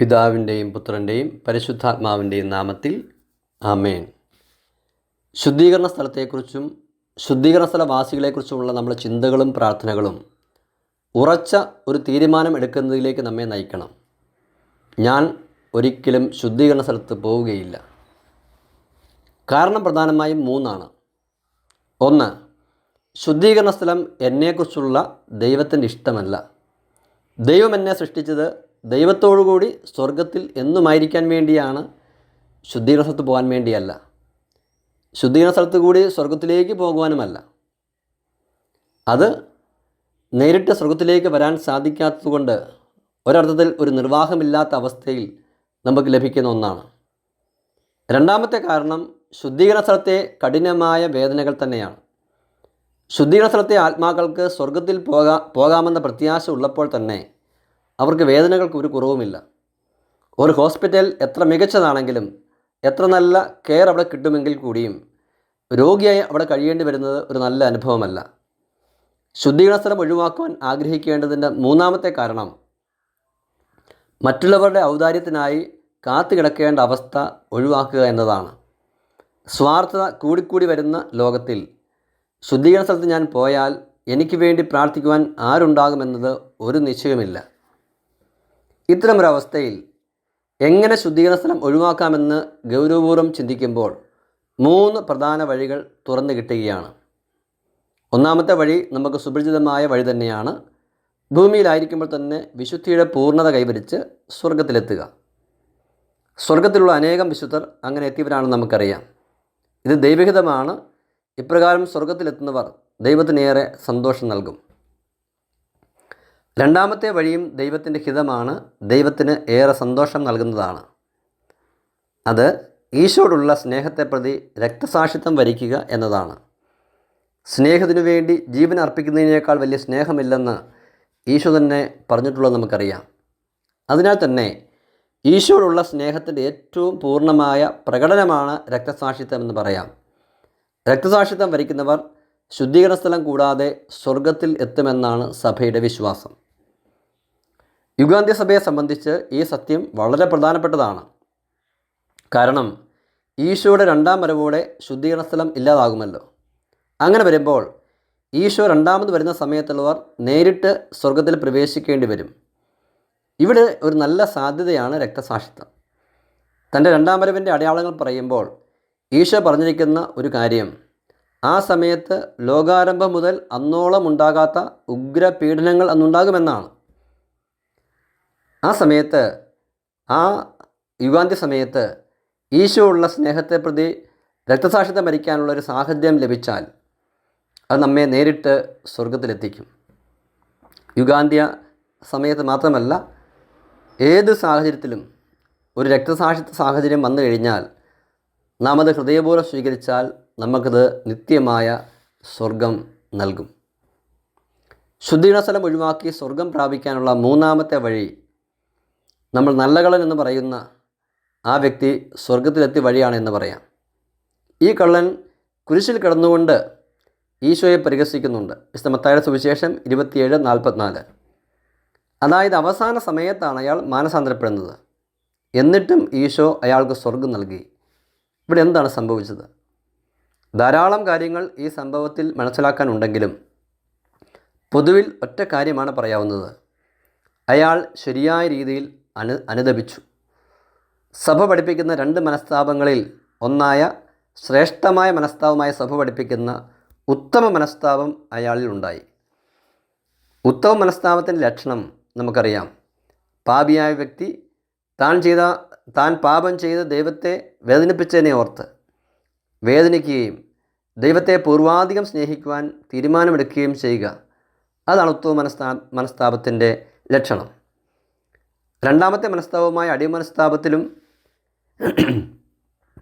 പിതാവിന്റെയും പുത്രന്റെയും പരിശുദ്ധാത്മാവിന്റെയും നാമത്തിൽ ആമേൻ. ശുദ്ധീകരണ സ്ഥലത്തെക്കുറിച്ചും ശുദ്ധീകരണ സ്ഥലവാസികളെക്കുറിച്ചുമുള്ള നമ്മുടെ ചിന്തകളും പ്രാർത്ഥനകളും ഉറച്ച ഒരു തീരുമാനം എടുക്കുന്നതിലേക്ക് നമ്മെ നയിക്കണം. ഞാൻ ഒരിക്കലും ശുദ്ധീകരണ സ്ഥലത്ത് പോവുകയില്ല. കാരണം പ്രധാനമായും മൂന്നാണ്. ഒന്ന് ശുദ്ധീകരണ സ്ഥലം എന്നെക്കുറിച്ചുള്ള ദൈവത്തിന്റെ ഇഷ്ടമല്ല. ദൈവം എന്നെ സൃഷ്ടിച്ചത് ദൈവത്തോടുകൂടി സ്വർഗത്തിൽ എന്നുമായിരിക്കാൻ വേണ്ടിയാണ് ശുദ്ധീകരണ സ്ഥലത്ത് പോകാൻ വേണ്ടിയല്ല. ശുദ്ധീകരണ സ്ഥലത്ത് കൂടി സ്വർഗത്തിലേക്ക് പോകുവാനുമല്ല. അത് നേരിട്ട് സ്വർഗത്തിലേക്ക് വരാൻ സാധിക്കാത്തതുകൊണ്ട് ഒരർത്ഥത്തിൽ ഒരു നിർവാഹമില്ലാത്ത അവസ്ഥയിൽ നമുക്ക് ലഭിക്കുന്ന ഒന്നാണ്. രണ്ടാമത്തെ കാരണം ശുദ്ധീകരണ സ്ഥലത്തെ കഠിനമായ വേദനകൾ തന്നെയാണ്. ശുദ്ധീകരണ സ്ഥലത്തെ ആത്മാക്കൾക്ക് സ്വർഗത്തിൽ പോകാ പോകാമെന്ന പ്രത്യാശ ഉള്ളപ്പോൾ തന്നെ അവർക്ക് വേദനകൾക്ക് ഒരു കുറവുമില്ല. ഒരു ഹോസ്പിറ്റൽ എത്ര മികച്ചതാണെങ്കിലും എത്ര നല്ല കെയർ അവിടെ കിട്ടുമെങ്കിൽ കൂടിയും രോഗിയായി അവിടെ കഴിയേണ്ടി വരുന്നത് ഒരു നല്ല അനുഭവമല്ല. ശുദ്ധീകരണ സ്ഥലം ഒഴിവാക്കുവാൻ ആഗ്രഹിക്കേണ്ടതിന്റെ മൂന്നാമത്തെ കാരണം മറ്റുള്ളവരുടെ ഔദാര്യത്തിനായി കാത്തു കിടക്കേണ്ട അവസ്ഥ ഒഴിവാക്കുക എന്നതാണ്. സ്വാർത്ഥത കൂടിക്കൂടി വരുന്ന ലോകത്തിൽ ശുദ്ധീകരണ സ്ഥലത്ത് ഞാൻ പോയാൽ എനിക്ക് വേണ്ടി പ്രാർത്ഥിക്കുവാൻ ആരുണ്ടാകുമെന്നത് ഒരു നിശ്ചയമില്ല ഇത്തരമൊരവസ്ഥയിൽ എങ്ങനെ ശുദ്ധീകരണ സ്ഥലം ഒഴിവാക്കാമെന്ന് ഗൗരവപൂർവം ചിന്തിക്കുമ്പോൾ മൂന്ന് പ്രധാന വഴികൾ തുറന്നു കിട്ടുകയാണ്. ഒന്നാമത്തെ വഴി നമുക്ക് സുപരിചിതമായ വഴി തന്നെയാണ്. ഭൂമിയിലായിരിക്കുമ്പോൾ തന്നെ വിശുദ്ധിയുടെ പൂർണത കൈവരിച്ച് സ്വർഗത്തിലെത്തുക സ്വർഗത്തിലുള്ള അനേകം വിശുദ്ധർ അങ്ങനെ എത്തിയവരാണെന്ന് നമുക്കറിയാം. ഇത് ദൈവഹിതമാണ്. ഇപ്രകാരം സ്വർഗത്തിലെത്തുന്നവർ ദൈവത്തിനേറെ സന്തോഷം നൽകും. രണ്ടാമത്തെ വഴിയും ദൈവത്തിന്റെ ഹിതമാണ്. ദൈവത്തിന് ഏറെ സന്തോഷം നൽകുന്നതാണ്. അത് ഈശോടുള്ള സ്നേഹത്തെ പ്രതി രക്തസാക്ഷിത്വം വരിക്കുക എന്നതാണ്. സ്നേഹത്തിനു വേണ്ടി ജീവൻ അർപ്പിക്കുന്നതിനേക്കാൾ വലിയ സ്നേഹമില്ലെന്ന് ഈശോ തന്നെ പറഞ്ഞിട്ടുള്ളത് നമുക്കറിയാം. അതിനാൽ തന്നെ ഈശോടുള്ള സ്നേഹത്തിന്റെ ഏറ്റവും പൂർണമായ പ്രകടനമാണ് രക്തസാക്ഷിത്വം എന്ന് പറയാം. രക്തസാക്ഷിത്വം വരിക്കുന്നവർ ശുദ്ധീകരണ സ്ഥലം കൂടാതെ സ്വർഗത്തിൽ എത്തുമെന്നാണ് സഭയുടെ വിശ്വാസം. യുഗാന്ത്യ സഭയെ സംബന്ധിച്ച് ഈ സത്യം വളരെ പ്രധാനപ്പെട്ടതാണ്. കാരണം ഈശോയുടെ രണ്ടാം വരവോടെ ശുദ്ധീകരണ സ്ഥലം ഇല്ലാതാകുമല്ലോ. അങ്ങനെ വരുമ്പോൾ ഈശോ രണ്ടാമത് വരുന്ന സമയത്തുള്ളവർ നേരിട്ട് സ്വർഗത്തിൽ പ്രവേശിക്കേണ്ടി വരും. ഇവിടെ ഒരു നല്ല സാധ്യതയാണ് രക്തസാക്ഷിത്വം. തന്റെ രണ്ടാം വരവിന്റെ അടയാളങ്ങൾ പറയുമ്പോൾ ഈശോ പറഞ്ഞിരിക്കുന്ന ഒരു കാര്യം ആ സമയത്ത് ലോകാരംഭം മുതൽ അന്നോളം ഉണ്ടാകാത്ത ഉഗ്രപീഡനങ്ങൾ അന്നുണ്ടാകുമെന്നാണ്. ആ സമയത്ത് ആ യുഗാന്ത്യ സമയത്ത് ഈശോ ഉള്ള സ്നേഹത്തെ പ്രതി രക്തസാക്ഷിത്വം മരിക്കാനുള്ള ഒരു സാഹചര്യം ലഭിച്ചാൽ അത് നമ്മെ നേരിട്ട് സ്വർഗത്തിലെത്തിക്കും യുഗാന്ത്യ സമയത്ത് മാത്രമല്ല ഏത് സാഹചര്യത്തിലും ഒരു രക്തസാക്ഷിത്വ സാഹചര്യം വന്നു കഴിഞ്ഞാൽ നാം അത് ഹൃദയപൂർവം സ്വീകരിച്ചാൽ നമുക്കത് നിത്യമായ സ്വർഗം നൽകും. ശുദ്ധീകരണ സ്ഥലം ഒഴിവാക്കി സ്വർഗം പ്രാപിക്കാനുള്ള മൂന്നാമത്തെ വഴി നമ്മൾ നല്ലകളൻ എന്ന് പറയുന്ന ആ വ്യക്തി സ്വർഗത്തിലെത്തി വഴിയാണ് എന്ന് പറയാം. ഈ കള്ളൻ കുരിശിൽ കിടന്നുകൊണ്ട് ഈശോയെ പരിഹസിക്കുന്നുണ്ട്. വിശുദ്ധ മത്തായുടെ സുവിശേഷം ഇരുപത്തിയേഴ് നാൽപ്പത്തിനാല്. അതായത് അവസാന സമയത്താണ് അയാൾ മാനസാന്തരപ്പെടുന്നത്. എന്നിട്ടും ഈശോ അയാൾക്ക് സ്വർഗം നൽകി. ഇവിടെ എന്താണ് സംഭവിച്ചത്? ധാരാളം കാര്യങ്ങൾ ഈ സംഭവത്തിൽ മനസ്സിലാക്കാനുണ്ടെങ്കിലും പൊതുവിൽ ഒറ്റ കാര്യമാണ് പറയാവുന്നത്. അയാൾ ശരിയായ രീതിയിൽ അനു അനുദപിച്ചു. സഭ പഠിപ്പിക്കുന്ന രണ്ട് മനസ്താപങ്ങളിൽ ഒന്നായ ശ്രേഷ്ഠമായ മനസ്താവമായ സഭ പഠിപ്പിക്കുന്ന ഉത്തമ മനസ്താവം അയാളിൽ ഉണ്ടായി. ഉത്തമ മനസ്താപത്തിന്റെ ലക്ഷണം നമുക്കറിയാം. പാപിയായ വ്യക്തി താൻ ചെയ്ത താൻ പാപം ചെയ്ത് ദൈവത്തെ വേദനിപ്പിച്ചതിനെ ഓർത്ത് വേദനിക്കുകയും ദൈവത്തെ പൂർവാധികം സ്നേഹിക്കുവാൻ തീരുമാനമെടുക്കുകയും ചെയ്യുക. അതാണ് ഉത്തമ മനസ്താ മനസ്താപത്തിന്റെ ലക്ഷണം. രണ്ടാമത്തെ മനസ്താപമായ അടിമനസ്താപത്തിലും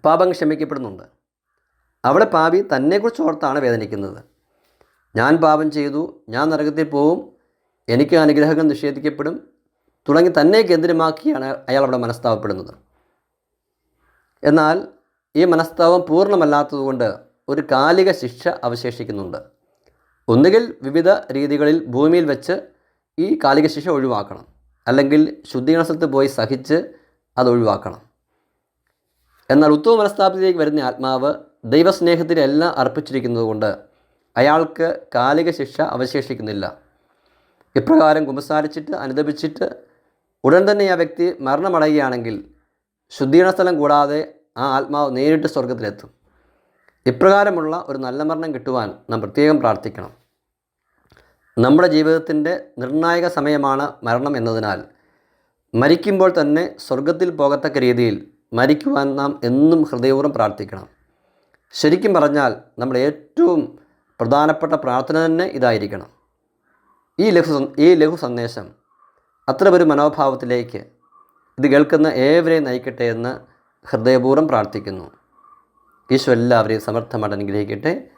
പാപം ക്ഷമിക്കപ്പെടുന്നുണ്ട്. അവിടെ പാപി തന്നെക്കുറിച്ച് ഓർത്താണ് വേദനിക്കുന്നത്. ഞാൻ പാപം ചെയ്തു ഞാൻ നരകത്തിൽ പോവും എനിക്ക് അനുഗ്രഹങ്ങൾ നിഷേധിക്കപ്പെടും തുടങ്ങി തന്നെ കേന്ദ്രമാക്കിയാണ് അയാൾ അവിടെ മനസ്താപപ്പെടുന്നത് എന്നാൽ ഈ മനസ്താവം പൂർണമല്ലാത്തതുകൊണ്ട് ഒരു കാലിക ശിക്ഷ അവശേഷിക്കുന്നുണ്ട്. ഒന്നുകിൽ വിവിധ രീതികളിൽ ഭൂമിയിൽ വെച്ച് ഈ കാലിക ശിക്ഷ ഒഴിവാക്കണം. അല്ലെങ്കിൽ ശുദ്ധീകരണ സ്ഥലത്ത് പോയി സഹിച്ച് അത് ഒഴിവാക്കണം. എന്നാൽ ഉത്തമ മനസ്താപത്തിലേക്ക് വരുന്ന ആത്മാവ് ദൈവസ്നേഹത്തിലെല്ലാം അർപ്പിച്ചിരിക്കുന്നതുകൊണ്ട് അയാൾക്ക് കാലിക ശിക്ഷ അവശേഷിക്കുന്നില്ല. ഇപ്രകാരം കുമ്പസാരിച്ചിട്ട് അനുദപിച്ചിട്ട് ഉടൻ തന്നെ ആ വ്യക്തി മരണമടയുകയാണെങ്കിൽ ശുദ്ധീകരണ സ്ഥലം കൂടാതെ ആ ആത്മാവ് നേരിട്ട് സ്വർഗത്തിലെത്തും ഇപ്രകാരമുള്ള ഒരു നല്ല മരണം കിട്ടുവാൻ നാം പ്രത്യേകം പ്രാർത്ഥിക്കണം. നമ്മുടെ ജീവിതത്തിന്റെ നിർണായക സമയമാണ് മരണം എന്നതിനാൽ. മരിക്കുമ്പോൾ തന്നെ സ്വർഗത്തിൽ പോകത്തക്ക രീതിയിൽ മരിക്കുവാൻ നാം എന്നും ഹൃദയപൂർവം പ്രാർത്ഥിക്കണം. ശരിക്കും പറഞ്ഞാൽ നമ്മൾ ഏറ്റവും പ്രധാനപ്പെട്ട പ്രാർത്ഥന തന്നെ ഇതായിരിക്കണം. ഈ ലഘു ഈ ലഘു സന്ദേശം അത്ര ഒരു മനോഭാവത്തിലേക്ക് ഇത് കേൾക്കുന്ന ഏവരെയും നയിക്കട്ടെ എന്ന് ഹൃദയപൂർവം പ്രാർത്ഥിക്കുന്നു. ഈശോ എല്ലാവരെയും സമർത്ഥമായിട്ട് അനുഗ്രഹിക്കട്ടെ.